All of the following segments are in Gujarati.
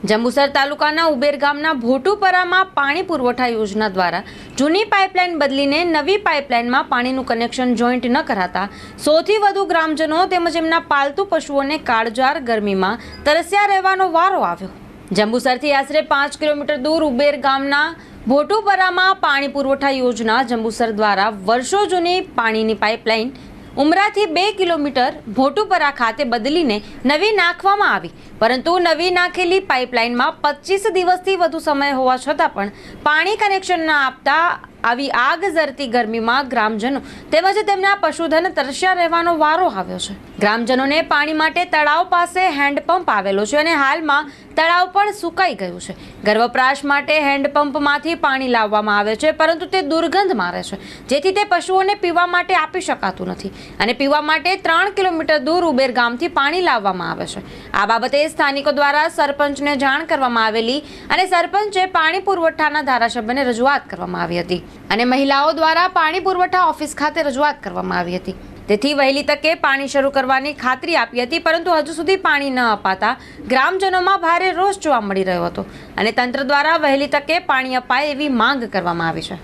જંબુસર તાલુકાના ઉબેર ગામના ભોટુપરામાં પાણી પુરવઠા યોજના દ્વારા જૂની પાઇપલાઇન બદલીને નવી પાઇપલાઇનમાં પાણીનું કનેક્શન જોઈન્ટ ન કરાતા સૌથી વધુ ગ્રામજનો તેમજ એમના પાલતુ પશુઓને કાળજાર ગરમીમાં તરસ્યા રહેવાનો વારો આવ્યો. જંબુસરથી આશરે પાંચ કિલોમીટર દૂર ઉબેર ગામના ભોટુપરામાં પાણી પુરવઠા યોજના જંબુસર દ્વારા વર્ષો જૂની પાણીની પાઇપલાઇન ઉમરાથી બે કિલોમીટર ભોટુપરા ખાતે બદલીને નવી નાખવામાં આવી. પરંતુ નવી નાખેલી પાઇપલાઇનમાં પચીસ દિવસથી વધુ સમય હોવા છતાં પણ પાણી કનેક્શન ન આપતા આવી આગ ઝરતી ગરમીમાં ગ્રામજનો તેમજ તેમના પશુધન તરસ્યા રહેવાનો વારો આવ્યો છે. ગ્રામજનોને પાણી માટે તળાવ પાસે હેન્ડપંપ આવેલો છે અને હાલમાં તળાવ પણ સુકાઈ ગયું છે. ઘર વપરાશ માટે હેન્ડપંપમાંથી પાણી લાવવામાં આવે છે, પરંતુ તે દુર્ગંધ મારે છે. જેથી તે પશુઓને પીવા માટે આપી શકાતું નથી અને પીવા માટે ત્રણ કિલોમીટર દૂર ઉબેર ગામથી પાણી લાવવામાં આવે છે. આ બાબતે સ્થાનિકો દ્વારા સરપંચને જાણ કરવામાં આવેલી અને સરપંચે પાણી પુરવઠાના ધારાસભ્યને રજૂઆત કરવામાં આવી હતી. અને મહિલાઓ દ્વારા પાણી પુરવઠા ઓફિસ ખાતે રજૂઆત કરવામાં આવી હતી. તેથી વહેલી તકે પાણી શરૂ કરવાની ખાતરી આપી હતી પરંતુ હજુ સુધી પાણી ન અપાતા ગ્રામજનોમાં ભારે રોષ જોવા મળી રહ્યો હતો અને તંત્ર દ્વારા વહેલી તકે પાણી અપાય એવી માંગ કરવામાં આવી છે.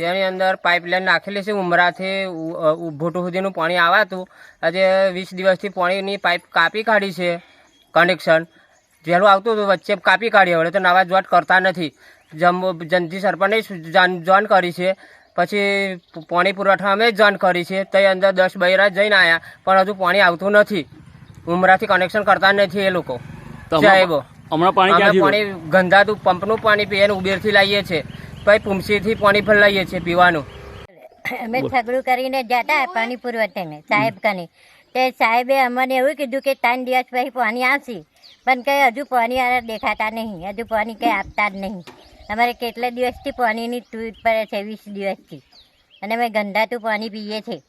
તેની અંદર પાઇપલાઇન નાખેલી છે ઉમરાથી ભોટું સુધીનું પાણી આવાતું. આજે વીસ દિવસથી પાણીની પાઇપ કાપી કાઢી છે કનેક્શન જેનું આવતું હતું વચ્ચે કાપી કાઢી હવે તો નવા જોટ કરતા નથી. સરપંચે જાણ જાણ કરી છે. પછી પાણી પુરવઠા અમે જોઈન કરી છે. તે અંદર દસ બૈરા જઈને આવ્યા પણ હજુ પાણી આવતું નથી. ઉમરાથી કનેક્શન કરતા નથી એ લોકો. હમણાં પાણી પાણી ગંધાતું પંપનું પાણી પીએ ઉબેરથી લાવીએ છીએ પછી પુમસીથી પાણી પણ લઈએ છીએ પીવાનું. અમે ઠગડું કરીને જતા પાણી પુરવઠાને સાહેબ કને. તે સાહેબે અમને એવું કીધું કે ત્રણ દિવસ પછી પાણી આવશે. પણ કંઈ હજુ પાણી દેખાતા નહીં. હજુ પાણી કંઈ આપતા જ નહીં. અમારે કેટલા દિવસથી પાણીની તૂટ પડે છે? વીસ દિવસથી. અને અમે ગંધાતું પાણી પીએ છીએ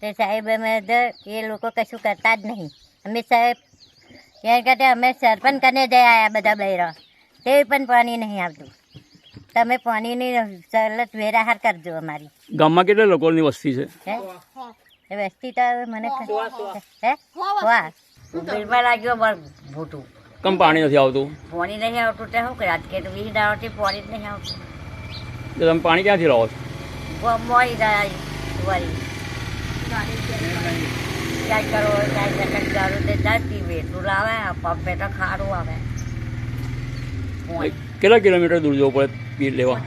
તે સાહેબ અમે તો એ લોકો કશું કરતા જ નહીં. અમે સાહેબ ત્યાં કરતા અમે સરપંચ કરીને જઈ આવ્યા બધા બૈરા. તે પણ પાણી નહીં આવતું. તમે પાણીની સવલત વેરાહાર કરજો અમારી. ગામમાં કેટલા લોકોની વસ્તી છે? હે? એ વસ્તી તો હવે મને હે? વાહ ઉબેરમાં લાગ્યો માર ભૂટું કેમ પાણી નથી આવતું? પાણી નહીં આવતું તે શું કરે કે વીસ દાડાથી પાણી જ નહીં આવતું. તો તમે પાણી ક્યાંથી લાવો છો? મોડી જાય વળી. ક્યાંય કરો તે જતી વેઠું લાવે પંપે તો ખારું આવે. કેટલા કિલોમીટર દૂર જવું પડે પી લેવા?